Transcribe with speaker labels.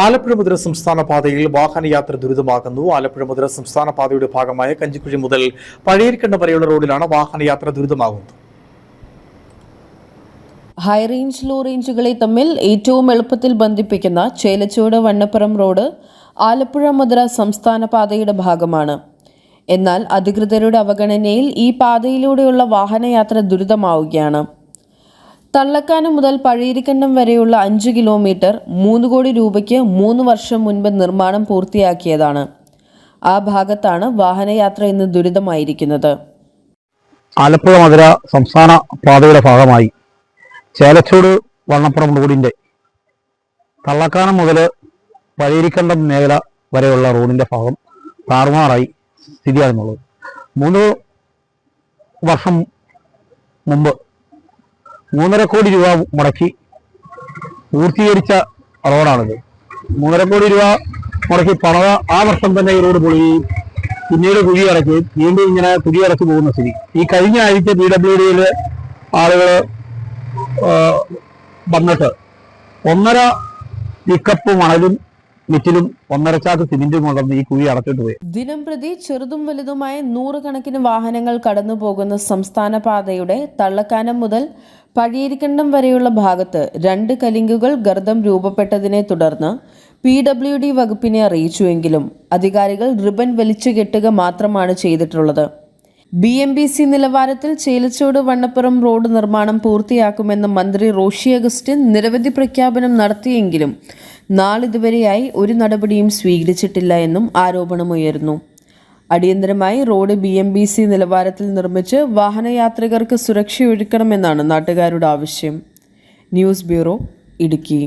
Speaker 1: ആലപ്പുഴ മുതൽ സംസ്ഥാന പാതയിൽ വാഹനയാത്ര ദുരിതമാകുന്നു. ആലപ്പുഴ മുതൽ സംസ്ഥാന പാതയുടെ ഭാഗമായ കഞ്ചിക്കുഴി മുതൽ പഴയരിക്കണ്ട വരെയുള്ള റോഡിലാണ് വാഹനയാത്ര ദുരിതമാകുന്നത്.
Speaker 2: ഹൈ റേഞ്ച് ലോ റേഞ്ചുകളെ തമ്മിൽ ഏറ്റവും എളുപ്പത്തിൽ ബന്ധിപ്പിക്കുന്ന ചേലച്ചോട് വണ്ണപ്പുറം റോഡ് ആലപ്പുഴ മുതല സംസ്ഥാന പാതയുടെ ഭാഗമാണ്. എന്നാൽ അധികൃതരുടെ അവഗണനയിൽ ഈ പാതയിലൂടെയുള്ള വാഹനയാത്ര ദുരിതമാവുകയാണ്. തള്ളക്കാനം മുതൽ പഴയരിക്കണ്ടം വരെയുള്ള അഞ്ച് കിലോമീറ്റർ മൂന്ന് കോടി രൂപയ്ക്ക് മൂന്ന് വർഷം മുൻപ് നിർമ്മാണം പൂർത്തിയാക്കിയതാണ്. ആ ഭാഗത്താണ് വാഹനയാത്ര ഇന്ന് ദുരിതമായിരിക്കുന്നത്.
Speaker 3: ആലപ്പുഴ മധുര സംസ്ഥാന പാതയുടെ ഭാഗമായി ചേലച്ചൂട് വണ്ണപ്പുറം റോഡിന്റെ തള്ളക്കാനം മുതൽ പഴയരിക്കണ്ടം മേഖല വരെയുള്ള റോഡിന്റെ ഭാഗം താറുമാറായി സ്ഥിതിയാകുന്നുള്ളത്. മൂന്ന് വർഷം മുമ്പ് മൂന്നര കോടി രൂപ മുടക്കി പൂർത്തീകരിച്ച റോഡാണിത്. മൂന്നര കോടി രൂപ മുടക്കി പണത ആ വർഷം തന്നെ ഈ റോഡ് പൊളിയുകയും പിന്നീട് കുഴി അടയ്ക്കുകയും വീണ്ടും ഇങ്ങനെ കുഴി അടച്ചു പോകുന്ന സ്ഥിതി. ഈ കഴിഞ്ഞ ആഴ്ച പി ഡബ്ല്യു ഡിയിലെ ആളുകൾ വന്നിട്ട് ഒന്നര പിക്കപ്പ് മണലും മിറ്റിലും ഒന്നര ചാക്ക് സിമെന്റും കൊണ്ടുവന്ന് ഈ കുഴി അടച്ചിട്ട് പോയി.
Speaker 2: ദിനം പ്രതി ചെറുതും വലുതുമായ നൂറുകണക്കിന് വാഹനങ്ങൾ കടന്നു പോകുന്ന സംസ്ഥാന പാതയുടെ തള്ളക്കാനം മുതൽ പഴയരിക്കണ്ടം വരെയുള്ള ഭാഗത്ത് രണ്ട് കലിംഗുകൾ ഗർദം രൂപപ്പെട്ടതിനെ തുടർന്ന് പി ഡബ്ല്യു ഡി വകുപ്പിനെ അറിയിച്ചുവെങ്കിലും അധികാരികൾ റിബൺ വലിച്ചു കെട്ടുക മാത്രമാണ് ചെയ്തിട്ടുള്ളത്. ബി എം ബി സി നിലവാരത്തിൽ ചേലച്ചോട് വണ്ണപ്പുറം റോഡ് നിർമ്മാണം പൂർത്തിയാക്കുമെന്ന് മന്ത്രി റോഷി അഗസ്റ്റിൻ നിരവധി പ്രഖ്യാപനം നടത്തിയെങ്കിലും നാളിതുവരെയായി ഒരു നടപടിയും സ്വീകരിച്ചിട്ടില്ല എന്നും ആരോപണമുയർന്നു. അടിയന്തരമായി road B M B C നിലവാരത്തിൽ നിർമ്മിച്ച് വാഹനയാത്രികർക്ക് സുരക്ഷയൊരുക്കണമെന്നാണ് നാട്ടുകാരുടെ ആവശ്യം. News bureau Idukki.